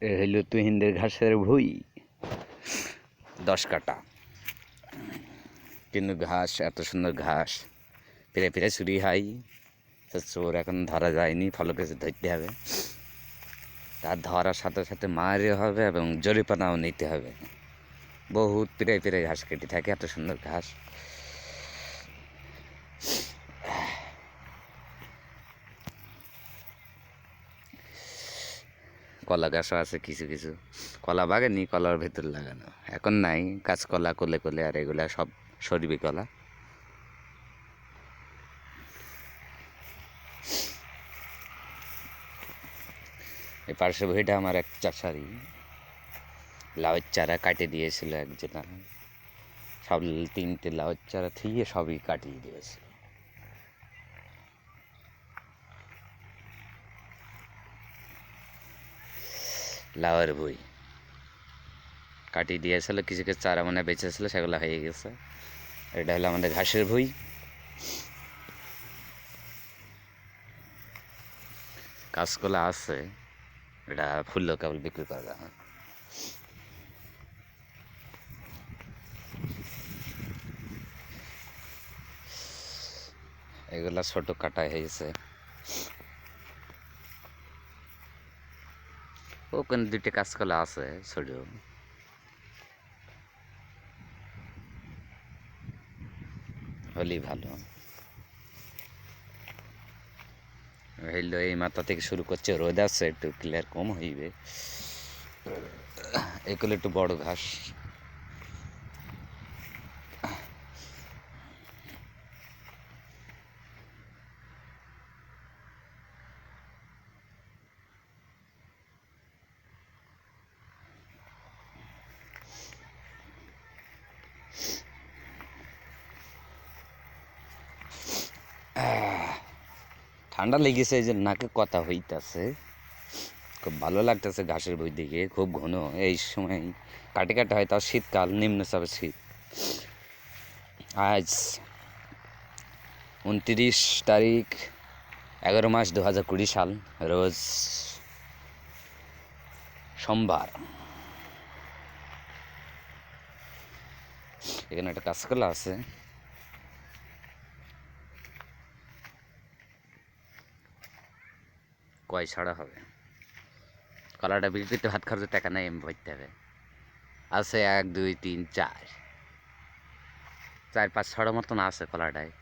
এ হইল তুহিনদের ঘাসের ভুই। দশ কাটা। কিন্তু ঘাস, এত সুন্দর ঘাস। ফিরে ফিরে চুরি হাই চোর এখন ধরা যায়নি, ফলকে ধরতে হবে। তার ধরার সাথে সাথে মারে হবে এবং জরিপানাও নিতে হবে। বহুত পিড়ে পিড়ে ঘাস কেটে থাকে, এত সুন্দর ঘাস। কলা গাছও আছে কিছু কিছু। কলা বাগানি, কলার ভেতর লাগানো। এখন নাই, কাঁচকলা, কোলে কোলে আর এগুলা সব সরিবি কলা। এই পার্শ্ব ভুঁইটা আমার এক চাষারি লাউয়ের চারা কাটিয়ে দিয়েছিল একজনা। সব তিনটে লাউয়ের চারা থিয়ে সবই কাটিয়ে দিয়েছিল লাউয়ের বই কাটিয়ে দিয়েছিল কিছু কিছু চারা মানে বেঁচেছিল সেগুলো হয়ে গেছে। এটা হলো আমাদের ঘাসের ভুই। কাঁচকলা আছে। এটা ফুললো কেবল বিক্রি করা যায় এগুলা ছোট কাটা হয়েছে। ওখানে দুইটা কাঁচকলা আছে ছোট। হলেই ভালো। হইল, এই মাথা থেকে শুরু করছে, রোদ আছে, একটু ক্লিয়ার কম হইবে। এগুলো একটু বড় ঘাস। ঠান্ডা লেগেছে, এই যে নাকে কথা হইতাছে। খুব ভালো লাগতেছে ঘাসের বই দিকে খুব ঘন। এই সময় কাটে কাটে হয়, তাও শীতকাল, নিম্নচাপের শীত। আজ উনত্রিশ তারিখ, এগারো মাস দু হাজার কুড়ি সাল, রোজ সোমবার। এখানে একটা কাজ কাঁচকলা আছে। কয় ছাড়া হবে? কলাটা বিক্রি করতে ভাত খরচ টাকা নেই, এম ভরতে হবে। আছে এক, দুই, তিন, চার। চার, পাঁচ, ছড়ার মতন আছে কলাটায়